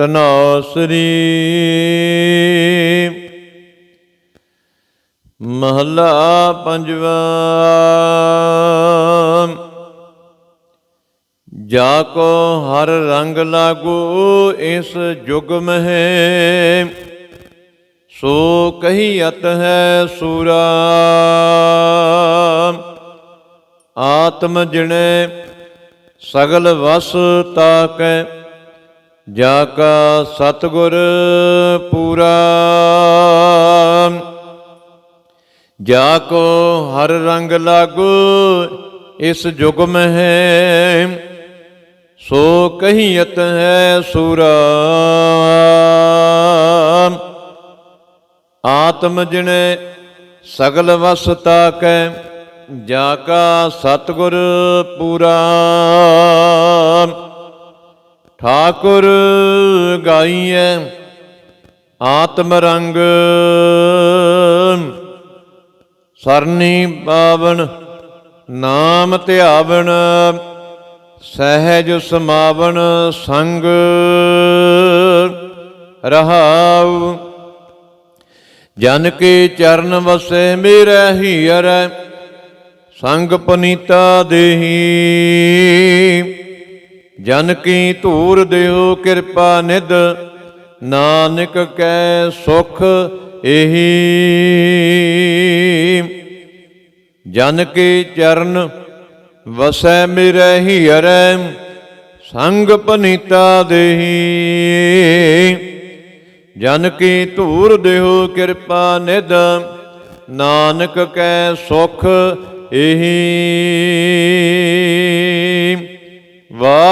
ਤਨਾਸਰੀ ਮਹਲਾ ਪੰਜਵਾ। ਜਾ ਕੋ ਹਰ ਰੰਗ ਲਾਗੂ ਇਸ ਜੁਗ ਮਹਿ, ਸੋ ਕਹੀ ਅਤ ਹੈ ਸੂਰਾ। ਆਤਮ ਜਿਣੇ ਸਗਲ ਵਸ ਤਾਕੈ ਜਾ ਕਾ ਸਤਗੁਰ ਪੂਰਾ। ਜਾ ਕੋ ਹਰ ਰੰਗ ਲਾਗੂ ਇਸ ਜੁਗ ਮਹਿ। ਸੋ ਕਹੀਅਤ ਹੈ ਸੂਰਾ। ਆਤਮ ਜਿਣੇ ਸਗਲ ਵਸ ਤਾਕੈ, ਜਾ ਕਾ ਸਤਗੁਰ ਪੂਰਾ। ਠਾਕੁਰ ਗਾਈਐ, ਆਤਮ ਰੰਗ ਸਰਨੀ ਪਾਵਨ ਨਾਮ ਧਿਆਵਨ ਸਹਿਜ ਸਮਾਵਨ ਸੰਗ ਰਹਾਉ। ਜਨ ਕੇ ਚਰਨ ਵਸੇ ਮੇਰਾ ਹੀਰ, ਸੰਗ ਪਨੀਤਾ ਦੇਹੀ। ਜਨ ਕੀ ਧੂਰ ਦਿਓ ਕਿਰਪਾ ਨਿਧ, ਨਾਨਕ ਕੈ ਸੁਖ ਇਹੀ। ਜਨ ਕੇ ਚਰਨ ਵਸੈ ਮੇਰੇ ਹੀਰੈ, ਸੰਗ ਪਨੀਤਾ ਦੇਹੀ। ਜਨ ਕੀ ਧੂਰ ਦੇਹੋ ਕਿਰਪਾ ਨਿਧ, ਨਾਨਕ ਕੈ ਸੁਖ ਇਹੀ।